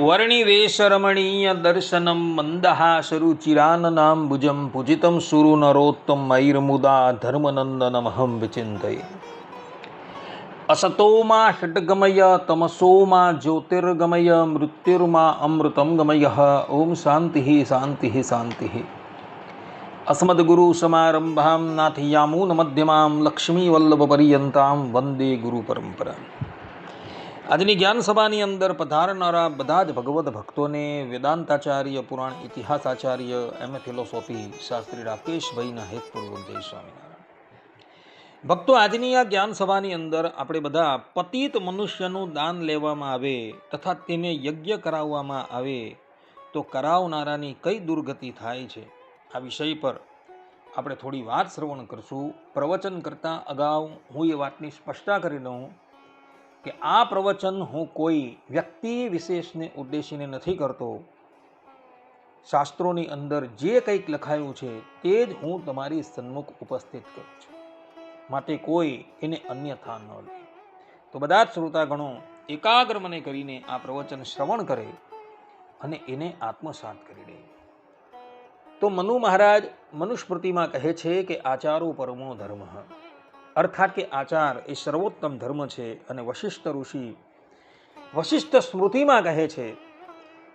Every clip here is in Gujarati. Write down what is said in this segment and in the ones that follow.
વર્ણિવેશરમણીય દર્શનમ મંદહાસરુચિરાનનામ ભુજમ પૂજિતમ સુરુ નરોત્તમ મૈર્મુદા ધર્મનંદનમહં વિચિંતયે અસતોમાં ષટ્ગમય તમસોમાં જ્યોતિર્ગમય મૃત્યુર્માં અમૃતમ ગમય ઓમ શાંતિ શાંતિ શાંતિ અસ્મદ્ગુરુ સમારંભામ નાથયામૂન મધ્યમામ લક્ષ્મીવલ્લભપર્યંતામ વંદે ગુરુ પરંપરા આજની જ્ઞાન સભાની અંદર પધારનારા બધા જ ભગવત ભક્તોને વેદાંતાચાર્ય, પુરાણ ઇતિહાસ આચાર્ય એમ. એ. ફિલોસોફી શાસ્ત્રી રાકેશભાઈના હેતપૂર્વક જય સ્વામિનારાયણ. ભક્તો, આજની આ જ્ઞાન સભાની અંદર આપણે બધા પતિત મનુષ્યનું દાન લેવામાં આવે તથા તેને યજ્ઞ કરાવવામાં આવે તો કરાવનારાની કઈ દુર્ગતિ થાય છે? આ વિષય પર આપણે થોડી વાત શ્રવણ કરશું. પ્રવચન કરતાં અગાઉ હું એ વાતની સ્પષ્ટતા કરી દઉં કે આ પ્રવચન હું કોઈ વ્યક્તિ વિશેષને ઉદ્દેશીને નથી કરતો. શાસ્ત્રોની અંદર જે કંઈક લખાયું છે તે જ હું તમારી સન્મુખ ઉપસ્થિત કરું છું. માટે કોઈ એને અન્યથા ન લે. તો બધા જ શ્રોતાગણો એકાગ્ર મને કરીને આ પ્રવચન શ્રવણ કરે અને એને આત્મસાત કરી દે. તો મનુ મહારાજ મનુસ્મૃતિમાં કહે છે કે આચારો પરમો ધર્મ. અર્થાત કે આચાર એ સર્વોત્તમ ધર્મ છે અને વશિષ્ઠ ઋષિ વશિષ્ઠ સ્મૃતિમાં કહે છે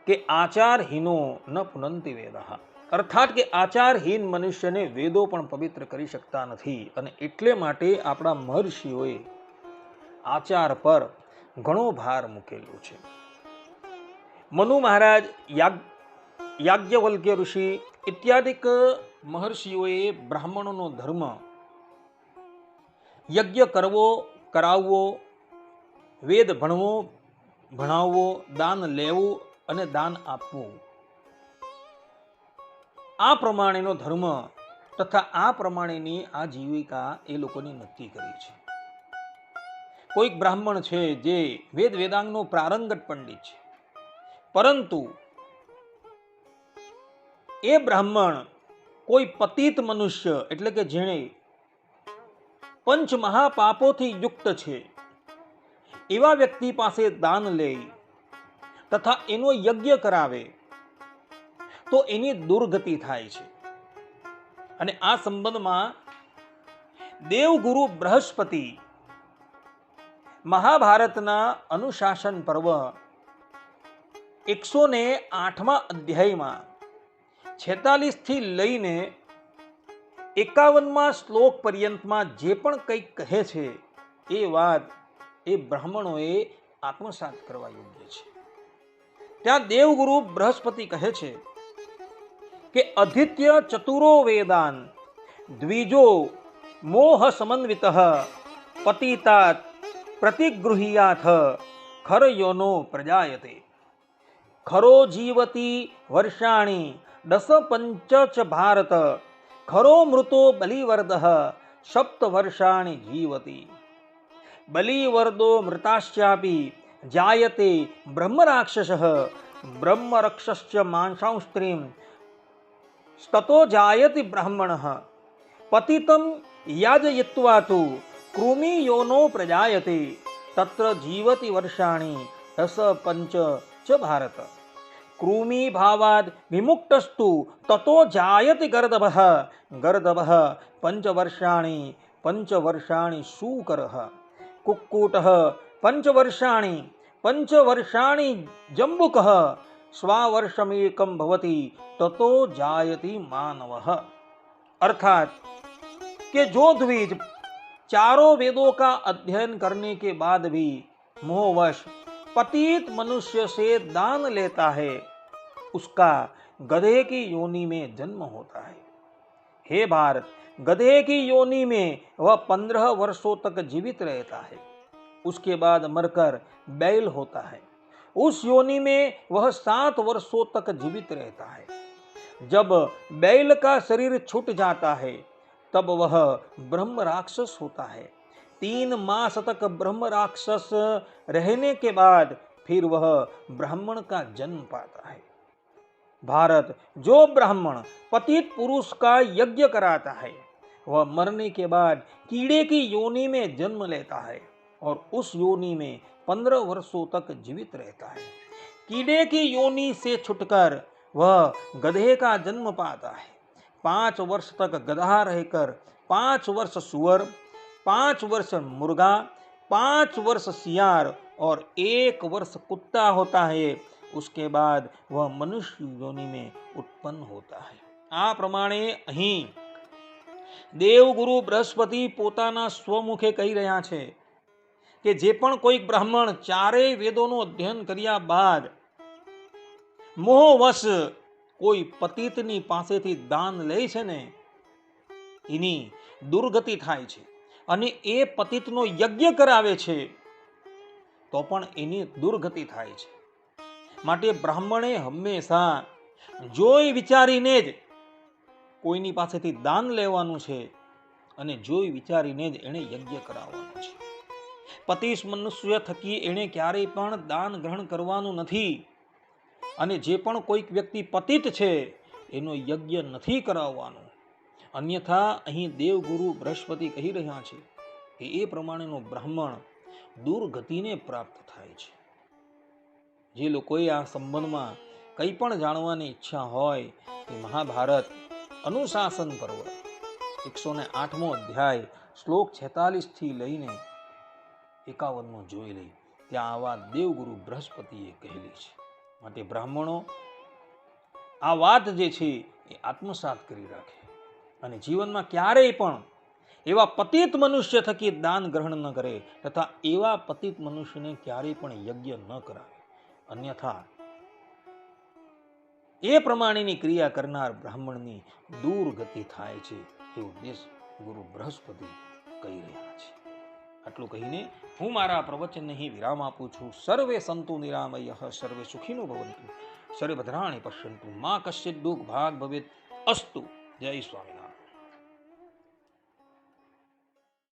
કે આચારહીનો ન પુનંતિ વેદા. અર્થાત કે આચારહીન મનુષ્યને વેદો પણ પવિત્ર કરી શકતા નથી અને એટલે માટે આપણા મહર્ષિઓએ આચાર પર ઘણો ભાર મૂકેલો છે. મનુ મહારાજ, યાગ, યાજ્ઞવલ્ક્ય ઋષિ ઇત્યાદિક મહર્ષિઓએ બ્રાહ્મણોનો ધર્મ યજ્ઞ કરવો, કરાવવો, વેદ ભણવો, ભણાવવો, દાન લેવું અને દાન આપવું. આ પ્રમાણેનો ધર્મ તથા આ પ્રમાણેની આ જીવિકા એ લોકોની નક્કી કરી છે. કોઈક બ્રાહ્મણ છે જે વેદ વેદાંગનો પ્રારંગત પંડિત છે. પરંતુ એ બ્રાહ્મણ કોઈ પતિત મનુષ્ય એટલે કે જેણે પંચ મહાપાપોથી યુક્ત છે. એવા વ્યક્તિ પાસે દાન લે તથા એનો યજ્ઞ કરાવે તો એની દુર્ગતિ થાય છે. અને આ સંબંધમાં દેવગુરુ બૃહસ્પતિ મહાભારતના અનુશાસન પર્વ એકસો ને આઠમા અધ્યાયમાં છેતાલીસથી લઈને એકાવનમાં શ્લોક પર્યંતમાં જે પણ કંઈક કહે છે, એ વાત એ બ્રાહ્મણોએ આત્મસાત કરવા યોગ્ય છે. ત્યાં દેવગુરુ બૃહસ્પતિ કહે છે કે, અધિત્ય ચતુરો વેદાન, દ્વિજો મોહ સમન્વિત, પતિતાત પ્રતિગૃહિયાથ, ખરયોનો પ્રજાયતે। ખરો જીવતી વર્ષાણી, દસ પંચ ભારત ખરો મૃતો બલિવર્દ સપ્ત વર્ષાણી જીવતી બલિવર્દો મૃતાશ્ચાપી જાયતે બ્રહ્મરાક્ષસ બ્રહ્મરક્ષશ્ચ માંસાંસ્ત્રીમ સ્તતો જાયતિ બ્રાહ્મણ પતિતમ યાજયિત્વા તુ કૃમિયોનો પ્રજાયતે તત્ર જીવતી વર્ષાણી દસ પંચ ચ ભારત क्रूमीभावाद विमुक्तस्तु, ततो जायति गर्दभः गर्दभः पञ्चवर्षाणि पञ्चवर्षाणि सूकरः कुक्कुटः पञ्चवर्षाणि पञ्चवर्षाणि जम्बुकः। स्वावर्षमेकं भवति, ततो जायति मानवः। अर्थात, के जो द्विज चारों वेदों का अध्ययन करने के बाद भी मोहवश पतित मनुष्य से दान लेता है। उसका गधे की योनि में जन्म होता है। हे भारत, गधे की योनि में वह पंद्रह वर्षों तक जीवित रहता है। उसके बाद मरकर बैल होता है। उस योनि में वह सात वर्षों तक जीवित रहता है। जब बैल का शरीर छूट जाता है, तब वह ब्रह्म राक्षस होता है। तीन मास तक ब्रह्म राक्षस रहने के बाद फिर वह ब्राह्मण का जन्म पाता है। भारत, जो ब्राह्मण पतित पुरुष का यज्ञ कराता है, वह मरने के बाद कीड़े की योनि में जन्म लेता है और उस योनि में पंद्रह वर्षों तक जीवित रहता है। कीड़े की योनि से छुटकर वह गधे का जन्म पाता है। पाँच वर्ष तक गधा रहकर पाँच वर्ष सुअर, पाँच वर्ष मुर्गा, पाँच वर्ष सियार और एक वर्ष कुत्ता होता है। उसके बाद वह मनुष्य योनि में उत्पन्न होता है આ પ્રમાણે અહીં દેવગુરુ બૃહસ્પતિ પોતાના સ્વમુખે કહી રહ્યા છે કે જે પણ કોઈક બ્રાહ્મણ ચારેય વેદોનું અધ્યયન કર્યા બાદ મોહવશ કોઈ પતિતની પાસેથી દાન લે છે ને એની દુર્ગતિ થાય છે અને એ પતિતનો યજ્ઞ કરાવે છે તો પણ એની દુર્ગતિ થાય છે માટે બ્રાહ્મણે હંમેશા જોઈ વિચારીને જ કોઈની પાસેથી દાન લેવાનું છે અને જોઈ વિચારીને જ એણે યજ્ઞ કરાવવાનું છે. પતિશ મનુષ્ય થકી એણે ક્યારેય પણ દાન ગ્રહણ કરવાનું નથી અને જે પણ કોઈક વ્યક્તિ પતિત છે એનો યજ્ઞ નથી કરાવવાનો. અન્યથા અહીં દેવગુરુ બૃહસ્પતિ કહી રહ્યા છે કે એ પ્રમાણેનો બ્રાહ્મણ દુર્ગતિને પ્રાપ્ત જે લોકોએ આ સંબંધમાં કંઈ પણ જાણવાની ઈચ્છા હોય તે મહાભારત અનુશાસન પર્વ, એકસો ને આઠમો અધ્યાય, શ્લોક છેતાલીસથી લઈને એકાવનમો જોઈ લઈ. ત્યાં આવા દેવગુરુ બૃહસ્પતિએ કહેલી છે. માટે બ્રાહ્મણો, આ વાત જે છે એ આત્મસાત કરી રાખે. અને જીવનમાં ક્યારેય પણ એવા પતિત મનુષ્ય થકી દાન ગ્રહણ ન કરે તથા એવા પતિત મનુષ્યને ક્યારેય પણ યજ્ઞ ન કરાવે. અન્યથા. એ પ્રમાણેની ક્રિયા કરનાર બ્રાહ્મણની દુર્ગતિ થાય છે એ ઉદ્દેશ ગુરુ બૃહસ્પતિ કહી રહ્યા છે. આટલું કહીને હું મારા પ્રવચનને અહીં વિરામ આપું છું. સર્વે સંતુ નિરામય, સર્વે સુખીનો ભવંતુ. સર્વે ભદ્રાણી પશ્યંતુ. મા કશ્ચિત દુઃખ ભાગ ભવેત અસ્તુ. જય સ્વામી.